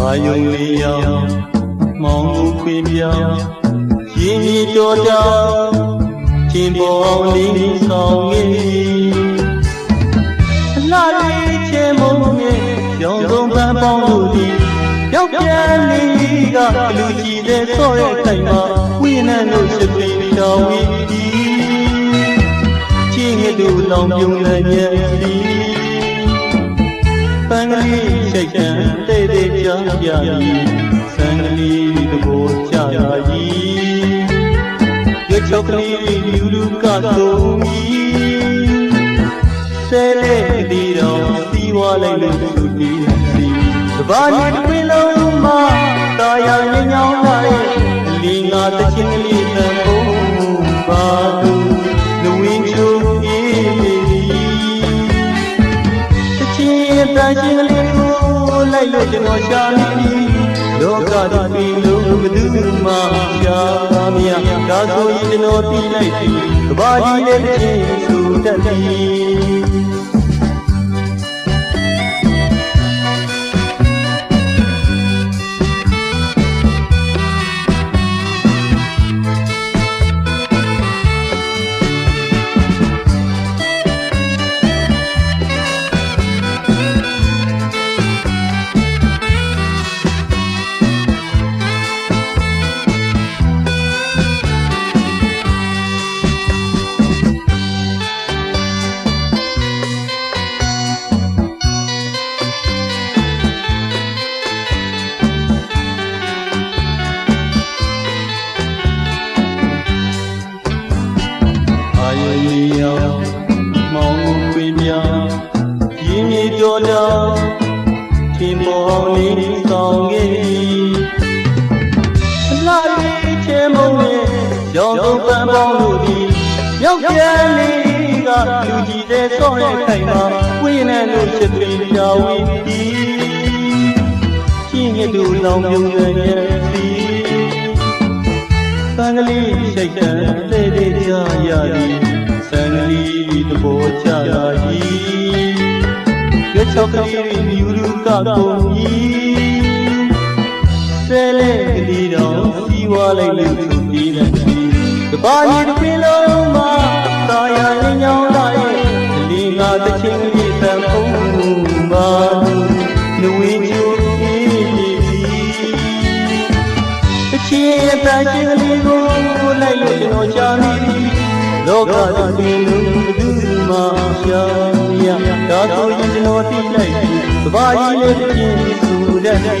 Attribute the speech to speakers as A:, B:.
A: အာယုံလေးရောင်မောင်ကိုခွေပြောင်းရင်းကြီးတော်တောင်ချင်းပေါ်အောင်လေးဆောင်ငယ်လာလေးချေမုံငယ်ရောင်စုံပန်းပေါင်းတို့သည်ပြောက်ပြန်လေးကလူကြီးတဲ့ဆော့ရဲ့တိုင်မှာဝိနန်းတို့စပင်းတော်ဝီချင်းငယ်တို့လောင်ပြုံးလည်းရဲ့စီပ ကြောင်းပြ၏စံကလေးတဘောကြ၏ရချောကလေးလူလူကသုံး၏ဆဲလေဒီတော်စီဝါလိုက်လို့သူဒီစီတဘာကြီးတစ်ပင်လုံးမှာတာယာညညောင်းလာရဲ့လီငါတချင်းကလေးတန်ဖို့ပါသူလူဝင်းချိုးပြေးနေသည်တချင်းတန်ချင်း ကလေးကိုလိုက်လို့ကျွန်တော်ရှာနေသည်လောကဒီပင်လုံးဘယ်သူမှရှာမရဒါဆိုရင်ကျွန်တော်သိလိုက်သည်ကဘာကြီးလေးတစ်ချင်းဆူတတ်သည် အာယုံရောင်မောင်ခွေမြောင်ရင်းမြေတော်တော်ချင်းမောင်လေးဆောင်ခဲ့လာလေးချေမုံနဲ့ရောင်စုံပန်းပေါင်းတို့သည်ရောက်ပြန်လေးကလူကြီးတဲ့ဆော့ရဲ့ခိုင်မှာဝိနေလို့ချစ်ပြီးကြောင်းဝီသည်ချင်းငယ်တို့လောင်ပြုံးရဲ့စီပန်းကလေးရှိတ်တန်တဲ့တဲ့ကြရသ ချောကလေးမြူလူကကုန်၏ဆဲလေကလေးတော်စီဝါလိုက်လို့သူပြီးတယ်ကဘာကြီးတစ်ပင်လုံးမှာတာယာညညောင်းလာရဲ့ကလေးငါတစ်ချင်းလေးတန်ဖုံးပါလူဝင်းချိုးပြေးနေပြီတစ်ချင်းတန်ချင်းကလေးကိုလိုက်လို့ကျွန်တော်ရှာမိပြီလောကတစ်ပင်လုံးဘယ်သူမှရှာမရဒါဆိုရင် നോട്ടിലൈ വായിലെത്തിയ സൂരനീ